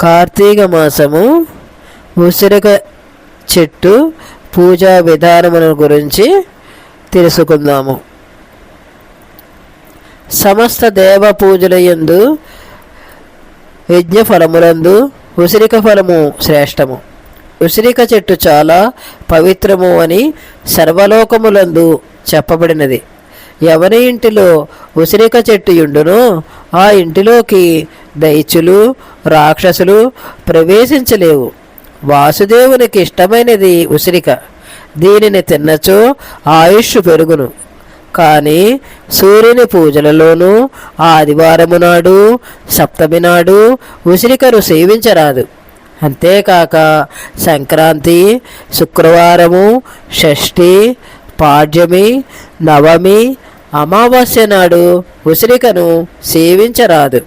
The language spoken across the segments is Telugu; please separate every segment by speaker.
Speaker 1: కార్తీక మాసము ఉసిరిక చెట్టు పూజా విధానముల గురించి తెలుసుకుందాము. సమస్త దేవ పూజల యందు యజ్ఞ ఫలములందు ఉసిరిక ఫలము శ్రేష్టము. ఉసిరిక చెట్టు చాలా పవిత్రము అని సర్వలోకములందు చెప్పబడినది. ఎవరి ఇంటిలో ఉసిరిక చెట్టు ఉండునో ఆ ఇంటిలోకి దైత్యులు రాక్షసులు ప్రవేశించలేవు. వాసుదేవునికి ఇష్టమైనది ఉసిరిక. దీనిని తిన్నచో ఆయుష్ పెరుగును. కానీ సూర్యుని పూజలలోనూ ఆదివారము నాడు సప్తమి నాడు ఉసిరికను సేవించరాదు. అంతేకాక సంక్రాంతి శుక్రవారము షష్ఠి పాడ్యమి నవమి అమావాస్య నాడు ఉసిరికను సేవించరాదు.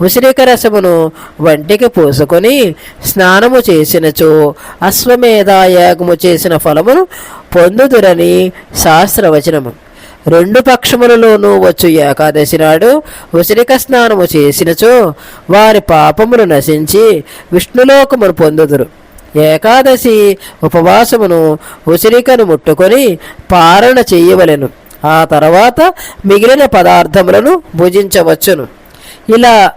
Speaker 1: ఉసిరిక రసమును వంటికి పూసుకొని స్నానము చేసినచో అశ్వమేధాయాగము చేసిన ఫలమును పొందుదురని శాస్త్రవచనము. రెండు పక్షములలోనూ వచ్చు ఏకాదశి నాడు ఉసిరిక స్నానము చేసినచో వారి పాపములు నశించి విష్ణులోకమును పొందుదురు. ఏకాదశి ఉపవాసమును ఉసిరికను ముట్టుకొని పారణ చేయవలెను. ఆ తర్వాత మిగిలిన పదార్థములను భుజించవచ్చును. ఇలా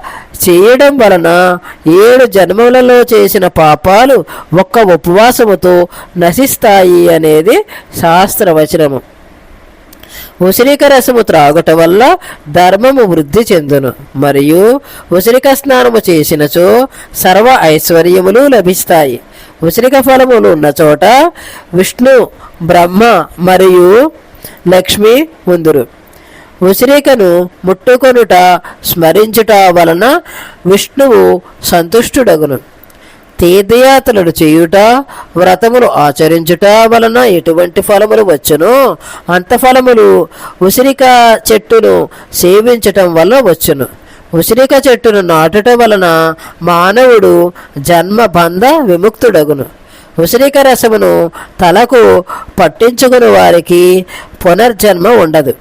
Speaker 1: చేయడం వలన ఏడు జన్మలలో చేసిన పాపాలు ఒక్క ఉపవాసముతో నశిస్తాయి అనేది శాస్త్రవచనము. ఉసిరిక రసము త్రాగుట వల్ల ధర్మము వృద్ధి చెందును. మరియు ఉసిరిక స్నానము చేసినచో సర్వ ఐశ్వర్యములు లభిస్తాయి. ఉసిరిక ఫలములు ఉన్న చోట విష్ణు బ్రహ్మ మరియు లక్ష్మి ఉందురు. ఉసిరికను ముట్టుకొనుట స్మరించుట వలన విష్ణువు సంతుష్టుడగును. తీర్థయాత్రలు చేయుట వ్రతములు ఆచరించుట వలన ఎటువంటి ఫలములు వచ్చునో అంత ఫలములు ఉసిరిక చెట్టును సేవించటం వల్ల వచ్చును. ఉసిరిక చెట్టును నాటుట వలన మానవుడు జన్మ బంధ విముక్తుడగును. ఉసిరిక రసమును తలకు పట్టించుకుని వారికి పునర్జన్మ ఉండదు.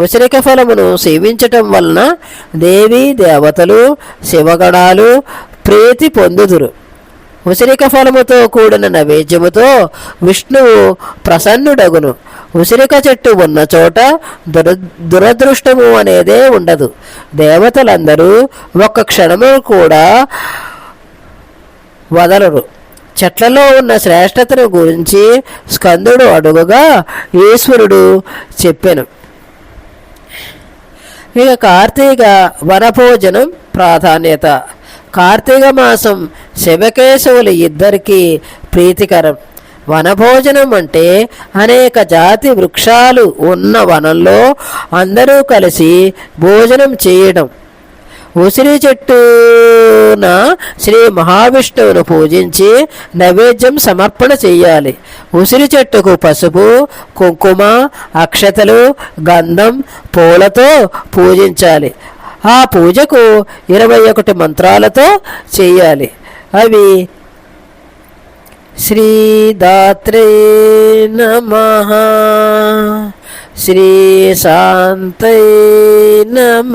Speaker 1: ఉసిరిక ఫలమును సేవించటం వలన దేవి దేవతలు శివగణాలు ప్రీతి పొందుదురు. ఉసిరిక ఫలముతో కూడిన నైవేద్యముతో విష్ణువు ప్రసన్నుడగును. ఉసిరిక చెట్టు ఉన్న చోట దుర దురదృష్టము అనేదే ఉండదు. దేవతలందరూ ఒక్క క్షణము కూడా వదలరు. చెట్లలో ఉన్న శ్రేష్టతను గురించి స్కందుడు అడుగుగా ఈశ్వరుడు చెప్పాను. ఇక కార్తీక వనభోజనం ప్రాధాన్యత. కార్తీక మాసం శివకేశవులు ఇద్దరికీ ప్రీతికరం. వనభోజనం అంటే అనేక జాతి వృక్షాలు ఉన్న వనంలో అందరూ కలిసి భోజనం చేయడం. ఉసిరి చెట్టున శ్రీ మహావిష్ణువును పూజించి నైవేద్యం సమర్పణ చేయాలి. ఉసిరి చెట్టుకు పసుపు కుంకుమ అక్షతలు గంధం పూలతో పూజించాలి. ఆ పూజకు ఇరవై ఒకటి మంత్రాలతో చేయాలి. అవి శ్రీదాత్రే నమ శ్రీ శాంతే నమ.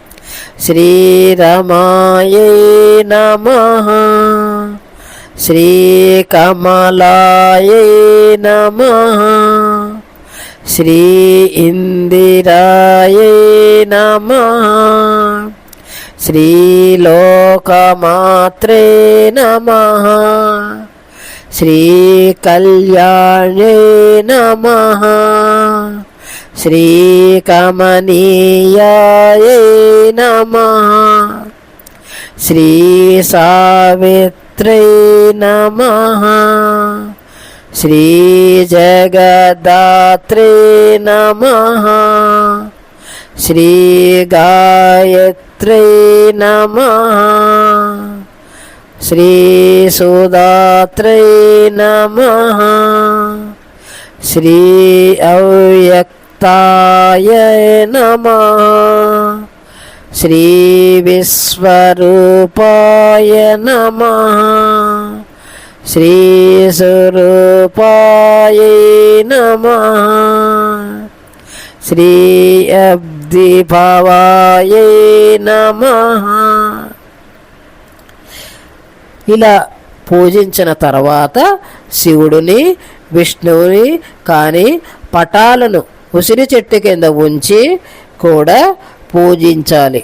Speaker 1: విష్ణుపత్తే నమ. శ్రీ మహాలక్ష్మై నమ. శ్రీరమాయై నమ. శ్రీకమలాయై నమ. శ్రీ ఇందిరాయై నమ శ్రీలోకమాత్రే నమ శ్రీకళ్యాణే నమ శ్రీకమనీయాయే నమ శ్రీ సావిత్రై నమ శ్రీ జగదాత్రే నమ శ్రీ విశ్వరూపాయ నమ. శ్రీ స్వరూపాయ నమ. శ్రీ అబ్దిభావాయ నమ. ఇలా పూజించిన తర్వాత శివుడిని విష్ణువుని కానీ పటాలను ఉసిరి చెట్టు కింద ఉంచి కూడా పూజించాలి.